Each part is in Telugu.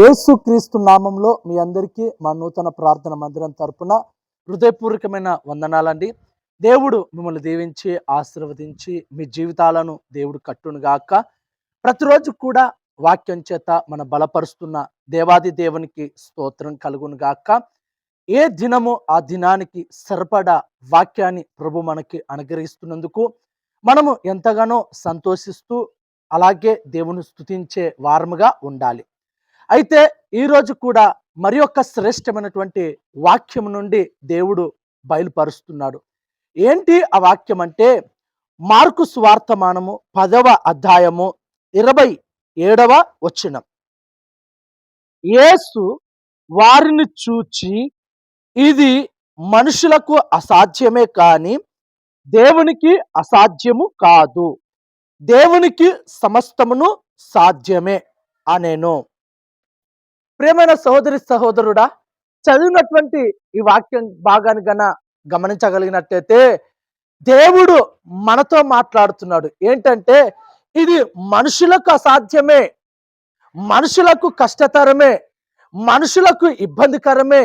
యేసు క్రీస్తు నామంలో మీ అందరికీ మా నూతన ప్రార్థన మందిరం తరపున హృదయపూర్వకమైన వందనాలండి. దేవుడు మిమ్మల్ని దీవించి ఆశీర్వదించి మీ జీవితాలను దేవుడు కట్టునుగాక ప్రతిరోజు కూడా వాక్యం చేత మన బలపరుస్తున్న దేవాది దేవునికి స్తోత్రం కలుగునుగాక. ఏ దినము ఆ దినానికి సరిపడా వాక్యాన్ని ప్రభు మనకి అనుగ్రహిస్తున్నందుకు మనము ఎంతగానో సంతోషిస్తూ అలాగే దేవుని స్తుతించే వారముగా ఉండాలి. అయితే ఈరోజు కూడా మరి యొక్క శ్రేష్టమైనటువంటి వాక్యం నుండి దేవుడు బయలుపరుస్తున్నాడు. ఏంటి ఆ వాక్యం అంటే మార్కు స్వార్థమానము పదవ అధ్యాయము ఇరవై ఏడవ వచనం. యేసు వారిని చూచి ఇది మనుషులకు అసాధ్యమే కానీ దేవునికి అసాధ్యము కాదు. దేవునికి సమస్తమును సాధ్యమే అనేను. ప్రేమైన సహోదరి సహోదరుడా చదివినటువంటి ఈ వాక్యం భాగాన్ని గన గమనించగలిగినట్టయితే దేవుడు మనతో మాట్లాడుతున్నాడు. ఏంటంటే ఇది మనుషులకు అసాధ్యమే మనుషులకు కష్టతరమే మనుషులకు ఇబ్బందికరమే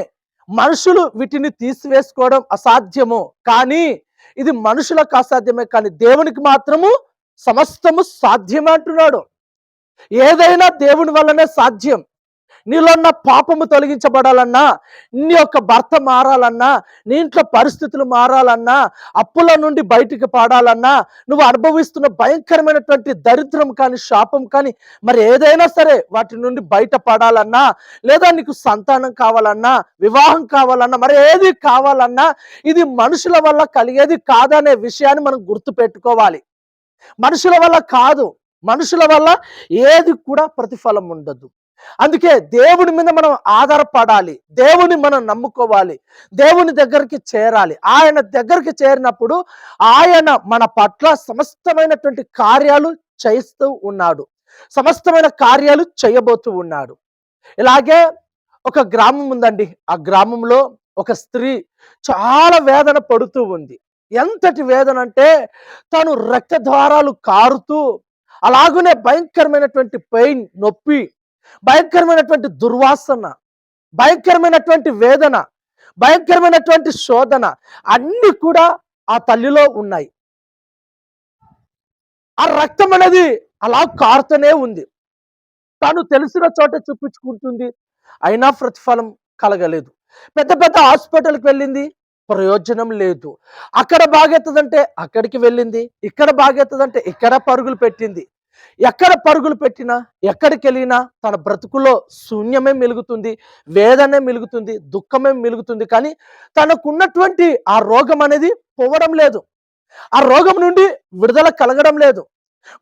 మనుషులు వీటిని తీసివేసుకోవడం అసాధ్యము. కానీ ఇది మనుషులకు అసాధ్యమే కానీ దేవునికి మాత్రము సమస్తము సాధ్యమే అంటున్నాడు. ఏదైనా దేవుని వల్లనే సాధ్యం. నీలో ఉన్న పాపము తొలగించబడాలన్నా నీ యొక్క భర్త మారాలన్నా నీ ఇంట్లో పరిస్థితులు మారాలన్నా అప్పుల నుండి బయటికి పాడాలన్నా నువ్వు అనుభవిస్తున్న భయంకరమైనటువంటి దరిద్రం కానీ శాపం కానీ మరి ఏదైనా సరే వాటి నుండి బయట పడాలన్నా లేదా నీకు సంతానం కావాలన్నా వివాహం కావాలన్నా మరి ఏది కావాలన్నా ఇది మనుషుల వల్ల కలిగేది కాదనే విషయాన్ని మనం గుర్తు పెట్టుకోవాలి మనుషుల వల్ల కాదు. మనుషుల వల్ల ఏది కూడా ప్రతిఫలం ఉండదు. అందుకే దేవుని మీద మనం ఆధారపడాలి. దేవుని మనం నమ్ముకోవాలి. దేవుని దగ్గరికి చేరాలి. ఆయన దగ్గరికి చేరినప్పుడు ఆయన మన పట్ల సమస్తమైనటువంటి కార్యాలు చేస్తూ ఉన్నాడు. సమస్తమైన కార్యాలు చేయబోతూ ఉన్నాడు. ఇలాగే ఒక గ్రామం ఉందండి. ఆ గ్రామంలో ఒక స్త్రీ చాలా వేదన పడుతూ ఉంది. ఎంతటి వేదన అంటే తను రక్తద్వారాలు కారుతూ అలాగనే భయంకరమైనటువంటి పెయిన్ నొప్పి భయంకరమైనటువంటి దుర్వాసన భయంకరమైనటువంటి వేదన భయంకరమైనటువంటి శోధన అన్ని కూడా ఆ తల్లిలో ఉన్నాయి. ఆ రక్తం అనేది అలా కారుతూనే ఉంది. తను తెలిసిన చోట చూపించుకుంటుంది అయినా ప్రతిఫలం కలగలేదు. పెద్ద పెద్ద హాస్పిటల్కి వెళ్ళింది ప్రయోజనం లేదు. అక్కడ బాగెత్తదంటే అక్కడికి వెళ్ళింది ఇక్కడ బాగెత్తదంటే ఇక్కడ పరుగులు పెట్టింది. ఎక్కడ పరుగులు పెట్టినా ఎక్కడికి వెళ్ళినా తన బ్రతుకులో శూన్యమే మెలుగుతుంది వేదనే మెలుగుతుంది దుఃఖమే మెలుగుతుంది. కానీ తనకున్నటువంటి ఆ రోగం అనేది పోవడం లేదు. ఆ రోగం నుండి విడుదల కలగడం లేదు.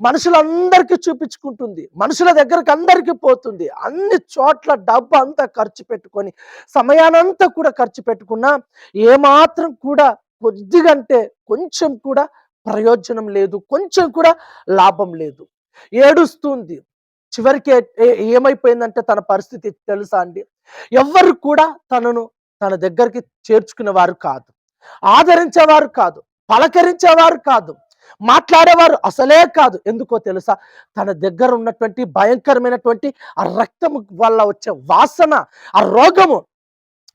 మనుషులందరికీ చూపించుకుంటుంది. మనుషుల దగ్గరకు అందరికీ పోతుంది. అన్ని చోట్ల డబ్బు అంతా ఖర్చు పెట్టుకొని సమయానంతా కూడా ఖర్చు పెట్టుకున్నా ఏమాత్రం కూడా కొద్దిగంటే కొంచెం కూడా ప్రయోజనం లేదు. కొంచెం కూడా లాభం లేదు. ఏడుస్తుంది. చివరికి ఏ- ఏమైపోయిందంటే తన పరిస్థితి తెలుసా అండి? ఎవ్వరు కూడా తనను తన దగ్గరికి చేర్చుకునేవారు కాదు. ఆదరించేవారు కాదు. పలకరించేవారు కాదు. మాట్లాడేవారు అసలే కాదు. ఎందుకో తెలుసా? తన దగ్గర ఉన్నటువంటి భయంకరమైనటువంటి ఆ రక్తము వల్ల వచ్చే వాసన ఆ రోగము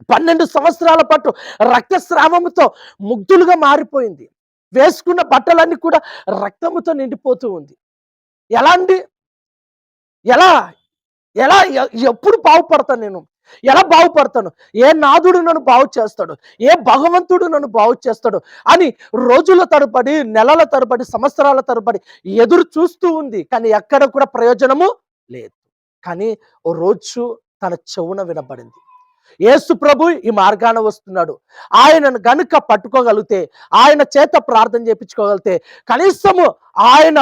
పన్నెండు సంవత్సరాల పాటు రక్తస్రావముతో ముగ్ధులుగా మారిపోయింది. వేసుకున్న బట్టలన్నీ కూడా రక్తముతో నిండిపోతూ ఉంది. ఎలాంటి ఎలా ఎలా ఎప్పుడు బాగుపడతాను నేను? ఎలా బాగుపడతాను? ఏ నాదుడు నన్ను బాగు చేస్తాడు? ఏ భగవంతుడు నన్ను బాగు చేస్తాడు? అని రోజుల తరబడి నెలల తరబడి సంవత్సరాల తరబడి ఎదురు చూస్తూ ఉంది. కానీ ఎక్కడ కూడా ప్రయోజనము లేదు. కానీ ఓ రోజు తన చెవున వినబడింది. యేసు ప్రభు ఈ మార్గాన వస్తున్నాడు. ఆయనను గనుక పట్టుకోగలిగితే ఆయన చేత ప్రార్థన చేయించుకోగలిగితే కనీసము ఆయన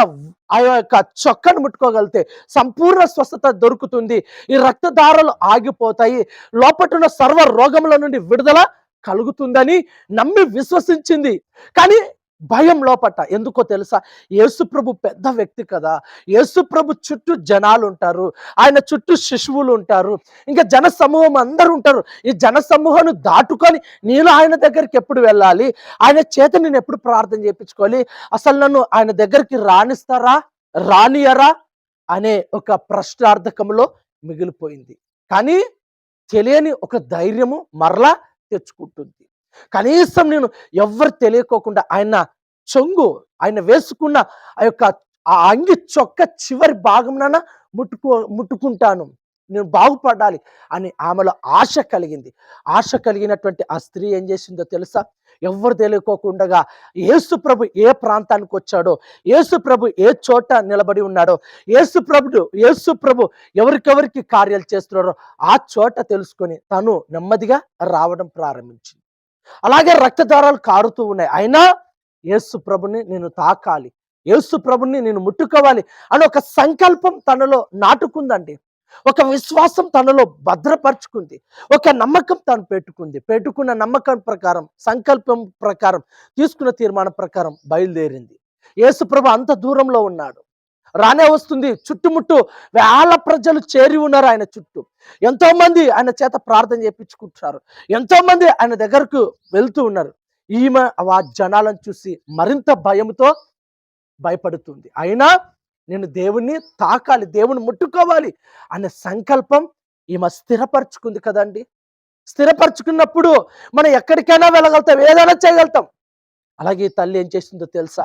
ఆ యొక్క చొక్కను ముట్టుకోగలిగితే సంపూర్ణ స్వస్థత దొరుకుతుంది. ఈ రక్తధారలు ఆగిపోతాయి. లోపటున్న సర్వ రోగముల నుండి విడుదల కలుగుతుందని నమ్మి విశ్వసించింది. కానీ భయం లోపట. ఎందుకో తెలుసా? యేసుప్రభు పెద్ద వ్యక్తి కదా. యేసుప్రభు చుట్టూ జనాలు ఉంటారు ఆయన చుట్టూ శిశువులు ఉంటారు ఇంకా జన సమూహం అందరూ ఉంటారు. ఈ జన సమూహాన్ని దాటుకొని నేను ఆయన దగ్గరికి ఎప్పుడు వెళ్ళాలి? ఆయన చేత నేను ఎప్పుడు ప్రార్థన చేయించుకోవాలి? అసలు నన్ను ఆయన దగ్గరికి రాణిస్తారా రానియరా? అనే ఒక ప్రశ్నార్థకంలో మిగిలిపోయింది. కానీ తెలియని ఒక ధైర్యము మరలా తెచ్చుకుంటుంది. కనీసం నేను ఎవ్వరు తెలియకోకుండా ఆయన చొంగు ఆయన వేసుకున్న ఆ యొక్క ఆ అంగి చొక్క చివరి భాగంన ముట్టుకో ముట్టుకుంటాను. నేను బాగుపడాలి అని ఆమెలో ఆశ కలిగింది. ఆశ కలిగినటువంటి ఆ స్త్రీ ఏం చేసిందో తెలుసా? ఎవరు తెలియకోకుండా యేసుప్రభు ఏ ప్రాంతానికి వచ్చాడో యేసుప్రభు ఏ చోట నిలబడి ఉన్నాడో యేసుప్రభుడు యేసుప్రభు ఎవరికెవరికి కార్యాలు చేస్తున్నారో ఆ చోట తెలుసుకొని తను నెమ్మదిగా రావడం ప్రారంభించింది. అలాగే రక్తదారాలు కారుతూ ఉన్నాయి. అయినా యేసు ప్రభుని నేను తాకాలి. యేసు ప్రభుని నేను ముట్టుకోవాలి అని ఒక సంకల్పం తనలో నాటుకుందండి. ఒక విశ్వాసం తనలో భద్రపరుచుకుంది. ఒక నమ్మకం తను పెట్టుకుంది. పెట్టుకున్న నమ్మకం ప్రకారం సంకల్పం ప్రకారం తీసుకున్న తీర్మానం ప్రకారం బయలుదేరింది. యేసు ప్రభు అంత దూరంలో ఉన్నాడు. రానే వస్తుంది. చుట్టుముట్టు వేల ప్రజలు చేరి ఉన్నారు ఆయన చుట్టూ. ఎంతో మంది ఆయన చేత ప్రార్థన చేయించుకుంటున్నారు ఎంతో మంది ఆయన దగ్గరకు వెళ్తూ ఉన్నారు. ఈమె ఆ జనాలను చూసి మరింత భయంతో భయపడుతుంది. అయినా నేను దేవుణ్ణి తాకాలి దేవుని ముట్టుకోవాలి అనే సంకల్పం ఈమె స్థిరపరచుకుంది కదండి. స్థిరపరచుకున్నప్పుడు మనం ఎక్కడికైనా వెళ్ళగలుగుతాం ఏదైనా చేయగలుగుతాం. అలాగే ఈ తల్లి ఏం చేసిందో తెలుసా?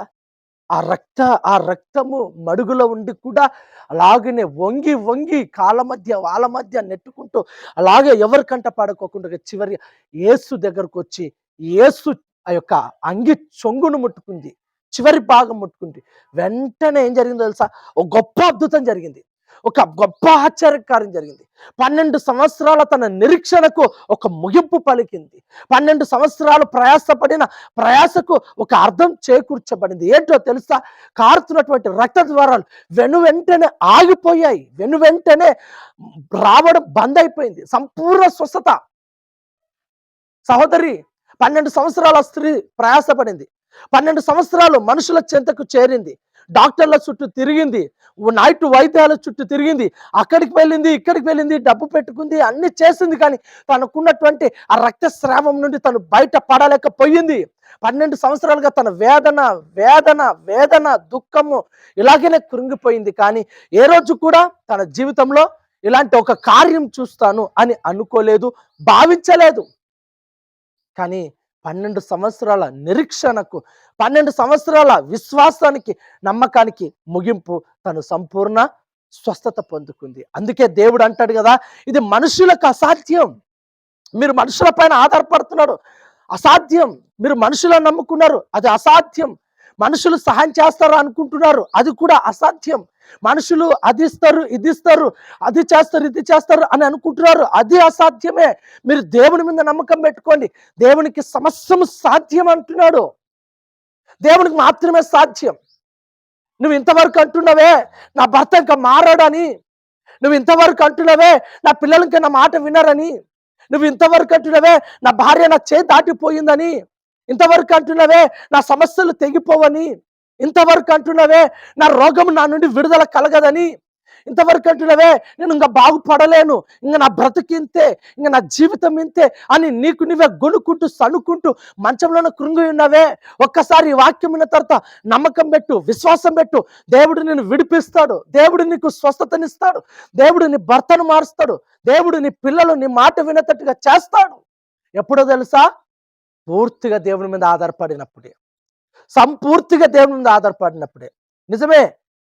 ఆ రక్త ఆ రక్తము మడుగులో ఉండి కూడా అలాగనే వంగి వంగి కాళ్ళ మధ్య వాళ్ళ మధ్య నెట్టుకుంటూ అలాగే ఎవరికంట పడుకోకుండా చివరి ఏసు దగ్గరకు వచ్చి ఏసు ఆ యొక్క అంగి చొంగును ముట్టుకుంది చివరి భాగం ముట్టుకుంది. వెంటనే ఏం జరిగిందో తెలుసా? ఒక గొప్ప అద్భుతం జరిగింది. ఒక గొప్ప ఆశ్చర్యకార్యం జరిగింది. పన్నెండు సంవత్సరాల తన నిరీక్షణకు ఒక ముగింపు పలికింది. పన్నెండు సంవత్సరాలు ప్రయాసపడిన ప్రయాసకు ఒక అర్థం చేకూర్చబడింది. ఏంటో తెలుసా? కారుతున్నటువంటి రక్త ద్వారాలు వెను వెంటనే ఆగిపోయాయి. వెను వెంటనే రావడం బంద్ అయిపోయింది. సంపూర్ణ స్వస్థత. సహోదరి పన్నెండు సంవత్సరాల స్త్రీ ప్రయాసపడింది. పన్నెండు సంవత్సరాలు మనుషుల చెంతకు చేరింది. డాక్టర్ల చుట్టూ తిరిగింది నైట్ వైద్యాల చుట్టూ తిరిగింది అక్కడికి వెళ్ళింది ఇక్కడికి వెళ్ళింది డబ్బు పెట్టుకుంది అన్ని చేసింది కానీ తనకున్నటువంటి ఆ రక్తస్రావం నుండి తను బయట పడలేకపోయింది పన్నెండు సంవత్సరాలుగా తన వేదన వేదన వేదన దుఃఖము ఇలాగనే కృంగిపోయింది కానీ ఏ రోజు కూడా తన జీవితంలో ఇలాంటి ఒక కార్యం చూస్తాను అని అనుకోలేదు భావించలేదు. కానీ పన్నెండు సంవత్సరాల నిరీక్షణకు పన్నెండు సంవత్సరాల విశ్వాసానికి నమ్మకానికి ముగింపు తను సంపూర్ణ స్వస్థత పొందుకుంది. అందుకే దేవుడు అంటాడు కదా ఇది మనుషులకు అసాధ్యం. మీరు మనుషుల పైన ఆధారపడుతున్నారు. అసాధ్యం. మీరు మనుషులను నమ్ముకున్నారు. అది అసాధ్యం. మనుషులు సహాయం చేస్తారు అనుకుంటున్నారు? అది కూడా అసాధ్యం. మనుషులు అది ఇస్తారు ఇది ఇస్తారు అది చేస్తారు ఇది చేస్తారు అని అనుకుంటున్నారు. అది అసాధ్యమే. మీరు దేవుని మీద నమ్మకం పెట్టుకోండి. దేవునికి సమస్యము సాధ్యం అంటున్నాడు. దేవునికి మాత్రమే సాధ్యం. నువ్వు ఇంతవరకు అంటున్నావే నా భర్త ఇంకా మారాడని. నువ్వు ఇంతవరకు అంటున్నావే నా పిల్లలకి నా మాట వినరని. నువ్వు ఇంతవరకు అంటున్నావే నా భార్య నా చేతి దాటిపోయిందని. ఇంతవరకు అంటున్నావే నా సమస్యలు తెగిపోవని ఇంతవరకు అంటున్నావే నా రోగం నా నుండి విడుదల కలగదని ఇంతవరకు అంటున్నావే నేను ఇంకా బాగుపడలేను ఇంకా నా బ్రతుకు ఇంతే ఇంకా నా జీవితం ఇంతే అని నీకు నీవే గొనుక్కుంటూ సణుకుంటూ మంచంలోనే కృంగి ఉన్నావే. ఒక్కసారి ఈ వాక్యం విన్న తర్వాత నమ్మకం పెట్టు విశ్వాసం పెట్టు. దేవుడు నేను విడిపిస్తాడు. దేవుడు నీకు స్వస్థతనిస్తాడు. దేవుడు నీ భర్తను మారుస్తాడు. దేవుడు నీ పిల్లలు నీ మాట వినేటట్టుగా చేస్తాడు. ఎప్పుడో తెలుసా? పూర్తిగా దేవుని మీద ఆధారపడినప్పుడే. సంపూర్తిగా దేవుని మీద ఆధారపడినప్పుడే. నిజమే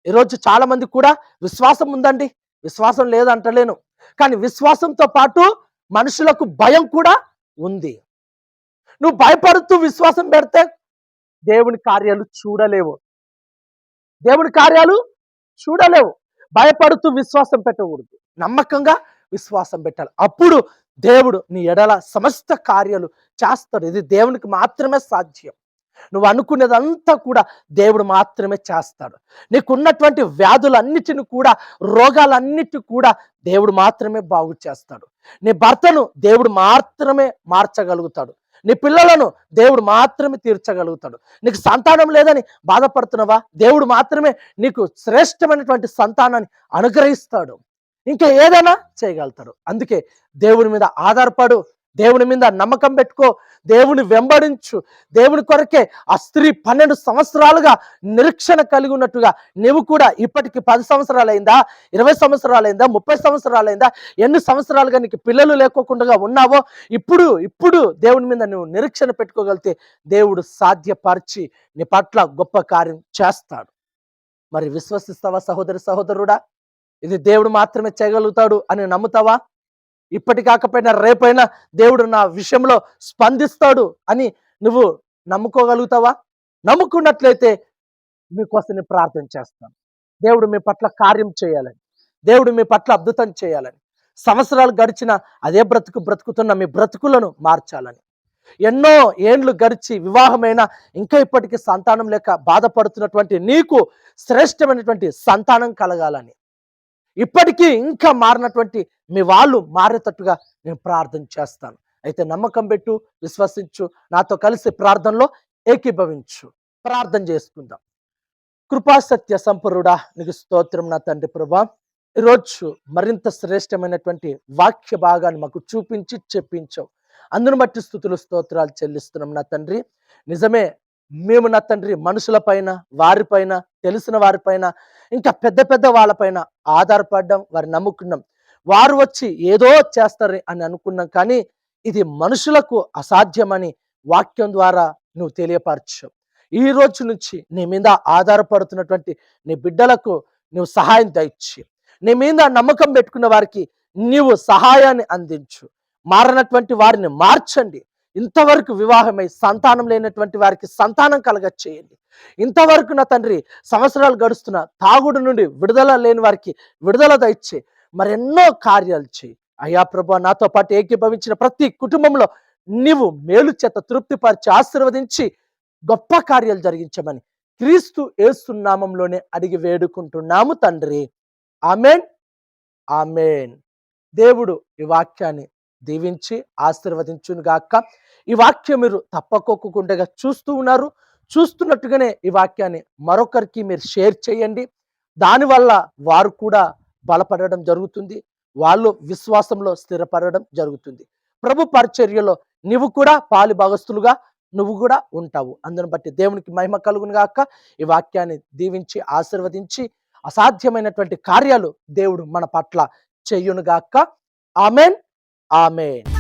ఈరోజు చాలా మంది కూడా విశ్వాసం ఉందండి. విశ్వాసం లేదంటలేను. కానీ విశ్వాసంతో పాటు మనుషులకు భయం కూడా ఉంది. నువ్వు భయపడుతూ విశ్వాసం పెడితే దేవుని కార్యాలు చూడలేవు. దేవుని కార్యాలు చూడలేవు. భయపడుతూ విశ్వాసం పెట్టకూడదు. నమ్మకంగా విశ్వాసం పెట్టాలి. అప్పుడు దేవుడు నీ ఎడల సమస్త కార్యాలు చేస్తాడు. ఇది దేవునికి మాత్రమే సాధ్యం. నువ్వు అనుకునేదంతా కూడా దేవుడు మాత్రమే చేస్తాడు. నీకున్నటువంటి వ్యాధులన్నిటిని కూడా రోగాలన్నిటి కూడా దేవుడు మాత్రమే బాగు చేస్తాడు. నీ భర్తను దేవుడు మాత్రమే మార్చగలుగుతాడు. నీ పిల్లలను దేవుడు మాత్రమే తీర్చగలుగుతాడు. నీకు సంతానం లేదని బాధపడుతున్నావా? దేవుడు మాత్రమే నీకు శ్రేష్టమైనటువంటి సంతానాన్ని అనుగ్రహిస్తాడు. ఇంకా ఏదైనా చేయగలుగుతాడు. అందుకే దేవుడి మీద ఆధారపడు దేవుని మీద నమ్మకం పెట్టుకో దేవుని వెంబడించు దేవుని కొరకే ఆ స్త్రీ పన్నెండు సంవత్సరాలుగా నిరీక్షణ కలిగి ఉన్నట్టుగా నువ్వు కూడా ఇప్పటికి పది సంవత్సరాలైందా ఇరవై సంవత్సరాలైందా ముప్పై సంవత్సరాలైందా ఎన్ని సంవత్సరాలుగా నీకు పిల్లలు లేకోకుండా ఉన్నావో ఇప్పుడు ఇప్పుడు దేవుని మీద నువ్వు నిరీక్షణ పెట్టుకోగలిగితే దేవుడు సాధ్యపరిచి నీ పట్ల గొప్ప కార్యం చేస్తాడు. మరి విశ్వసిస్తావా సహోదరి సహోదరుడా? ఇది దేవుడు మాత్రమే చేయగలుగుతాడు అని నమ్ముతావా? ఇప్పటి కాకపోయినా రేపైనా దేవుడు నా విషయంలో స్పందిస్తాడు అని నువ్వు నమ్ముకోగలుగుతావా? నమ్ముకున్నట్లయితే మీకోసం నేను ప్రార్థన చేస్తాను. దేవుడు మీ పట్ల కార్యం చేయాలని దేవుడు మీ పట్ల అద్భుతం చేయాలని సంవత్సరాలు గడిచిన అదే బ్రతుకు బ్రతుకుతున్న మీ బ్రతుకులను మార్చాలని. ఎన్నో ఏండ్లు గడిచి వివాహమైన ఇంకా ఇప్పటికీ సంతానం లేక బాధపడుతున్నటువంటి నీకు శ్రేష్టమైనటువంటి సంతానం కలగాలని. ఇప్పటికీ ఇంకా మారినటువంటి మీ వాళ్ళు మారేటట్టుగా నేను ప్రార్థన చేస్తాను. అయితే నమ్మకం పెట్టు విశ్వసించు నాతో కలిసి ప్రార్థనలో ఏకీభవించు. ప్రార్థన చేసుకుందాం. కృపాసత్య సంపరుడా నీకు స్తోత్రం నా తండ్రి ప్రభా. ఈరోజు మరింత శ్రేష్టమైనటువంటి వాక్య భాగాన్ని మాకు చూపించి చెప్పించావు. అందును బట్టి స్థుతులు స్తోత్రాలు చెల్లిస్తున్నాం నా తండ్రి. నిజమే మేము నా తండ్రి మనుషుల పైన వారిపైన తెలిసిన వారిపైన ఇంకా పెద్ద పెద్ద వాళ్ళపైన ఆధారపడడం వారి నమ్ముకున్నాం. వారు వచ్చి ఏదో చేస్తారు అని అనుకున్నాం కానీ ఇది మనుషులకు అసాధ్యమని వాక్యం ద్వారా నువ్వు తెలియపరచు. ఈ రోజు నుంచి నీ మీద ఆధారపడుతున్నటువంటి నీ బిడ్డలకు నువ్వు సహాయం దయచి. నీ మీద నమ్మకం పెట్టుకున్న వారికి నీవు సహాయాన్ని అందించు. మారనటువంటి వారిని మార్చండి. ఇంతవరకు వివాహమై సంతానం లేనటువంటి వారికి సంతానం కలగ చేయండి ఇంతవరకు నా తండ్రి సంవత్సరాలు గడుస్తున్న తాగుడు నుండి విడుదల లేని వారికి విడుదల దయచే మరెన్నో కార్యాలు చేయి. అయ్యా ప్రభు నాతో పాటు ఏకీభవించిన ప్రతి కుటుంబంలో నీవు మేలు చేత తృప్తిపరిచి ఆశీర్వదించి గొప్ప కార్యాలు జరిగించమని క్రీస్తు ఏస్తున్నామంలోనే అడిగి వేడుకుంటున్నాము తండ్రి. ఆమెన్. ఆమెన్. దేవుడు ఈ వాక్యాన్ని దీవించి ఆశీర్వదించును గాక ఈ వాక్యం మీరు తప్పకోకుండా చూస్తూ ఉన్నారు. చూస్తున్నట్టుగానే ఈ వాక్యాన్ని మరొకరికి మీరు షేర్ చేయండి. దానివల్ల వారు కూడా బలపడడం జరుగుతుంది. వాళ్ళు విశ్వాసంలో స్థిరపడడం జరుగుతుంది. ప్రభు పరిచర్యలో నువ్వు కూడా పాలు భాగస్తులుగా నువ్వు కూడా ఉంటావు. అందును బట్టి దేవునికి మహిమ కలుగును గాక ఈ వాక్యాన్ని దీవించి ఆశీర్వదించి అసాధ్యమైనటువంటి కార్యాలు దేవుడు మన పట్ల చెయ్యునుగాక ఆమెన్. ఆమెన్